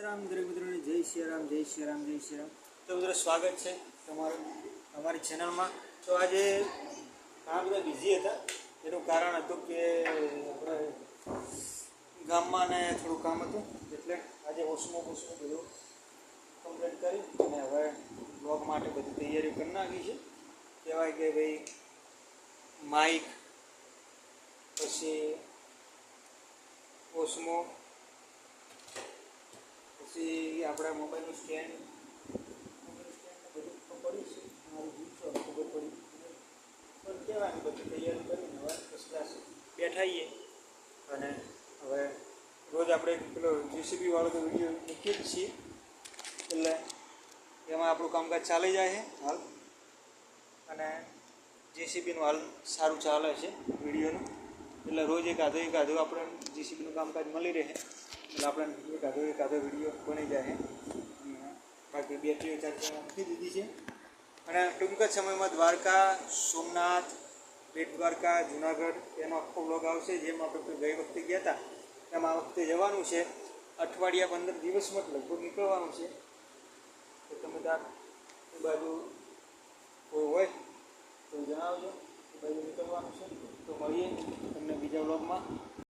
સીતારામ દરેક મિત્રોને જય સિયારામ જય સિયારામ જય સિયારામ તો મિત્રો સ્વાગત છે તમારું અમારી ચેનલમાં તો આજે ઘણા બધા બિઝી હતા. એનું કારણ હતું કે આપણે ગામમાં ને થોડું કામ હતું. એટલે આજે ઓસમો ઓછું બધું કમ્પ્લીટ કરી અને હવે બ્લોગ માટે બધી તૈયારી કરી નાખી છે. કહેવાય કે ભાઈ માઇક પછી ઓસમો આપણા મોબાઈલનું સ્ટેન્ડ બધું છે. મારું ખબર પડી. પણ કહેવાય બધું તૈયારી કરીને હવે બેઠાઈએ. અને હવે રોજ આપણે પેલો જીસીબી વાળો તો વીડિયો મૂકીએ જ છીએ. એટલે એમાં આપણું કામકાજ ચાલી જાય છે, હાલ. અને જેસીબીનું હાલ સારું ચાલે છે વિડીયોનું એટલે રોજ એક આધો એક આધો આપણે જીસીબીનું કામકાજ મળી રહે. એટલે આપણે એક આધો એક આધો વીડિયો બની જાય બાકી બેટરીઓ ચાર્જ મૂકી દીધી છે. અને ટૂંક જ સમયમાં દ્વારકા, સોમનાથ બેટ દ્વારકા જુનાગઢ એનો આખો બ્લોગ આવશે, જેમ આપણે ગઈ વખતે ગયા હતા એમાં આ વખતે જવાનું છે. અઠવાડિયા પંદર દિવસમાં લગભગ નીકળવાનું છે. તો તમે તાર એ બાજુ કોઈ હોય, તો જણાવજો. એ બાજુ નીકળવાનું છે. તો મળીએ તમને બીજા બ્લોગમાં